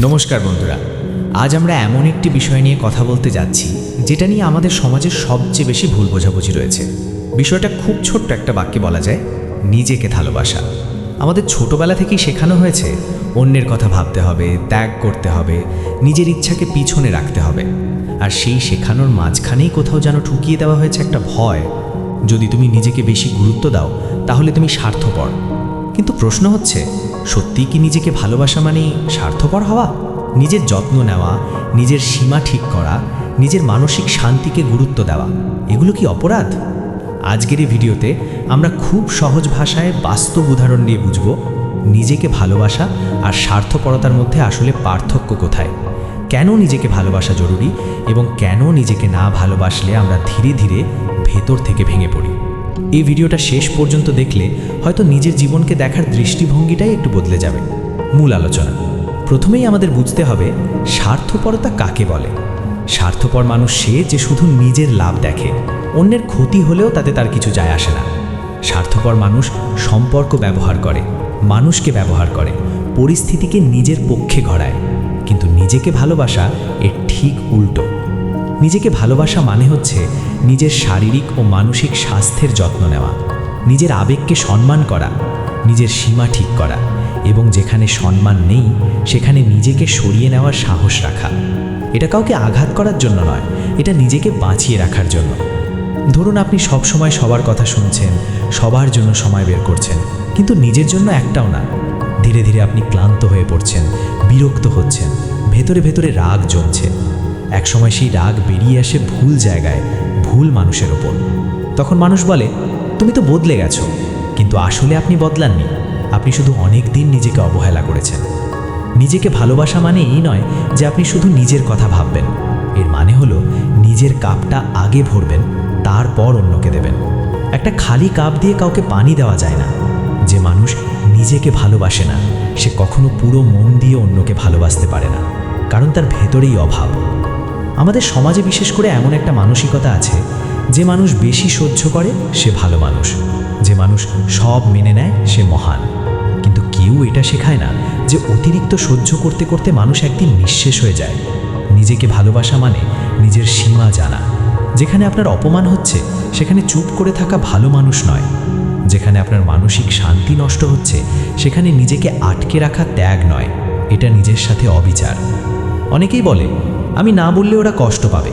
নমস্কার বন্ধুরা, আজ আমরা এমন একটি বিষয় নিয়ে কথা বলতে যাচ্ছি, যেটা নিয়ে আমাদের সমাজের সবচেয়ে বেশি ভুল বোঝাবুঝি রয়েছে। বিষয়টা খুব ছোট্ট একটা বাক্যে বলা যায়, নিজেকে ভালোবাসা। আমাদের ছোটবেলা থেকেই শেখানো হয়েছে, অন্যের কথা ভাবতে হবে, ত্যাগ করতে হবে, নিজের ইচ্ছাকে পিছনে রাখতে হবে। আর সেই শেখানোর মাঝখানেই কোথাও যেন ঠুকিয়ে দেওয়া হয়েছে একটা ভয়। যদি তুমি নিজেকে বেশি গুরুত্ব দাও, তাহলে তুমি স্বার্থপর। কিন্তু প্রশ্ন হচ্ছে সত্যিই কি নিজেকে ভালোবাসা মানেই স্বার্থপর হওয়া? নিজের যত্ন নেওয়া, নিজের সীমা ঠিক করা, নিজের মানসিক শান্তিকে গুরুত্ব দেওয়া, এগুলো কি অপরাধ? আজকের এই ভিডিওতে আমরা খুব সহজ ভাষায় বাস্তব উদাহরণ নিয়ে বুঝব নিজেকে ভালোবাসা আর স্বার্থপরতার মধ্যে আসলে পার্থক্য কোথায়। কেন নিজেকে ভালোবাসা জরুরি এবং কেন নিজেকে না ভালোবাসলে আমরা ধীরে ধীরে ভেতর থেকে ভেঙে পড়ি? এই ভিডিওটা শেষ পর্যন্ত দেখলে হয়তো নিজের জীবনকে দেখার দৃষ্টিভঙ্গিটাই একটু বদলে যাবে। মূল আলোচনা। প্রথমেই আমাদের বুঝতে হবে, স্বার্থপরতা কাকে বলে? স্বার্থপর মানুষ সে যে শুধু নিজের লাভ দেখে, অন্যের ক্ষতি হলেও তাতে তার কিছু যায় আসে না। স্বার্থপর মানুষ সম্পর্ক ব্যবহার করে, মানুষকে ব্যবহার করে, পরিস্থিতিকে নিজের পক্ষে ঘরায়। কিন্তু নিজেকে ভালোবাসা এর ঠিক উল্টো। নিজেকে ভালোবাসা মানে হচ্ছে নিজের শারীরিক ও মানসিক স্বাস্থ্যের যত্ন নেওয়া, নিজের আবেগকে সম্মান করা, নিজের সীমা ঠিক করা এবং যেখানে সম্মান নেই, সেখানে নিজেকে সরিয়ে নেওয়ার সাহস রাখা। এটা কাউকে আঘাত করার জন্য নয়, এটা নিজেকে বাঁচিয়ে রাখার জন্য। ধরুন আপনি সব সময় সবার কথা শুনছেন, সবার জন্য সময় বের করছেন, কিন্তু নিজের জন্য একটাও না। ধীরে ধীরে আপনি ক্লান্ত হয়ে পড়ছেন, বিরক্ত হচ্ছেন, ভেতরে ভেতরে রাগ জমছে। একসময় সেই রাগ বেরিয়ে আসে ভুল জায়গায়, ভুল মানুষের ওপর। তখন মানুষ বলে, তুমি তো বদলে গেছো, কিন্তু আসলে আপনি বদলাননি। আপনি শুধু অনেক দিন নিজেকে অবহেলা করেছেন। নিজেকে ভালোবাসা মানে এই নয় যে আপনি শুধু নিজের কথা ভাববেন। এর মানে হলো, নিজের কাপটা আগে ভরবেন, তারপর অন্যকে দেবেন। একটা খালি কাপ দিয়ে কাউকে পানি দেওয়া যায় না। যে মানুষ নিজেকে ভালোবাসে না, সে কখনো পুরো মন দিয়ে অন্যকে ভালোবাসতে পারে না, কারণ তার ভেতরেই অভাব। আমাদের সমাজে বিশেষ করে এমন একটা মানসিকতা আছে, যে মানুষ বেশি সহ্য করে, সে ভালো মানুষ। যে মানুষ সব মেনে নেয়, সে মহান। কিন্তু কেউ এটা শেখায় না, যে অতিরিক্ত সহ্য করতে করতে মানুষ একদিন নিঃশেষ হয়ে যায়। নিজেকে ভালোবাসা মানে নিজের সীমা জানা। যেখানে আপনার অপমান হচ্ছে, সেখানে চুপ করে থাকা ভালো মানুষ নয়। যেখানে আপনার মানসিক শান্তি নষ্ট হচ্ছে, সেখানে নিজেকে আটকে রাখা ত্যাগ নয়। এটা নিজের সাথে অবিচার। অনেকেই বলে আমি না বললে ওরা কষ্ট পাবে।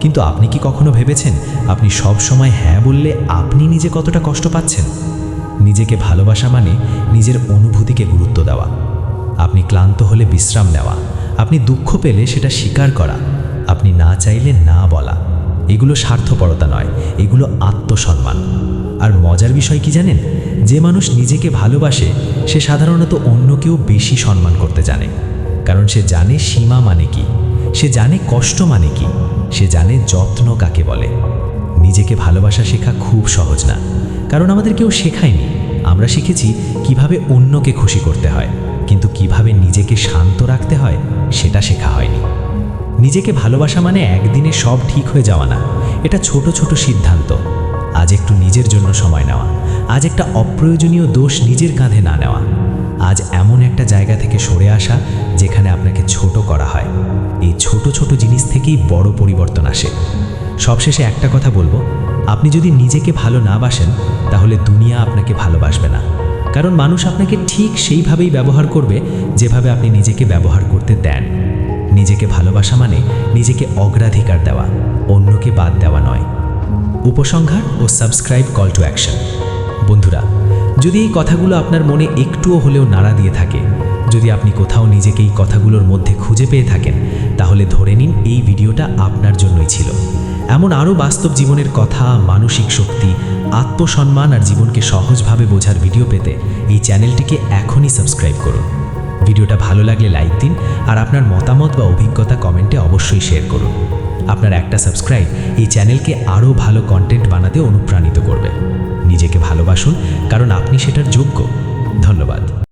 কিন্তু আপনি কি কখনো ভেবেছেন, আপনি সব সময় হ্যাঁ বললে আপনি নিজে কতটা কষ্ট পাচ্ছেন? নিজেকে ভালোবাসা মানে নিজের অনুভূতিকে গুরুত্ব দেওয়া। আপনি ক্লান্ত হলে বিশ্রাম নেওয়া। আপনি দুঃখ পেলে সেটা স্বীকার করা। আপনি না চাইলে না বলা। এগুলো স্বার্থপরতা নয়, এগুলো আত্মসম্মান। আর মজার বিষয় কি জানেন? যে মানুষ নিজেকে ভালোবাসে, সে সাধারণত অন্যকেও বেশি সম্মান করতে জানে। কারণ সে জানে সীমা মানে কি। সে জানে কষ্ট মানে কি? সে জানে যত্ন কাকে বলে। নিজেকে ভালোবাসা শেখা খুব সহজ না। কারণ আমাদের কেউ শেখায়নি। আমরা শিখেছি কীভাবে অন্যকে খুশি করতে হয়। কিন্তু কীভাবে নিজেকে শান্ত রাখতে হয়, সেটা শেখা হয়নি। নিজেকে ভালোবাসা মানে একদিনে সব ঠিক হয়ে যাওয়া না। এটা ছোট ছোট সিদ্ধান্ত। আজ একটু নিজের জন্য সময় নেওয়া। আজ একটা অপ্রয়োজনীয় দোষ নিজের কাঁধে না নেওয়া। আজ এমন একটা জায়গা থেকে সরে আসা যেখানে আপনাকে ছোট করা হয়। এই ছোট ছোট জিনিস থেকেই বড় পরিবর্তন আসে। সবশেষে একটা কথা বলব, আপনি যদি নিজেকে ভালো না বাসেন, তাহলে দুনিয়া আপনাকে ভালোবাসবে না। কারণ মানুষ আপনাকে ঠিক সেইভাবেই ব্যবহার করবে, যেভাবে আপনি নিজেকে ব্যবহার করতে দেন। নিজেকে ভালোবাসা মানে নিজেকে অগ্রাধিকার দেওয়া, অন্যকে বাদ দেওয়া নয়। উপসংহার ও সাবস্ক্রাইব কল টু অ্যাকশন। বন্ধুরা, যদি এই কথাগুলো আপনার মনে একটুও হলেও নাড়া দিয়ে থাকে, যদি আপনি কোথাও নিজেকে এই কথাগুলোর মধ্যে খুঁজে পেয়ে থাকেন, তাহলে ধরে নিন এই ভিডিওটা আপনার জন্যই ছিল। এমন আরও বাস্তব জীবনের কথা, মানসিক শক্তি, আত্মসম্মান আর জীবনকে সহজভাবে বোঝার ভিডিও পেতে এই চ্যানেলটিকে এখনই সাবস্ক্রাইব করুন। ভিডিওটা ভালো লাগলে লাইক দিন আর আপনার মতামত বা অভিজ্ঞতা কমেন্টে অবশ্যই শেয়ার করুন। আপনার একটা সাবস্ক্রাইব এই চ্যানেলকে আরও ভালো কন্টেন্ট বানাতে অনুপ্রাণিত করবে। নিজেকে ভালোবাসুন, কারণ আপনি সেটার যোগ্য। ধন্যবাদ।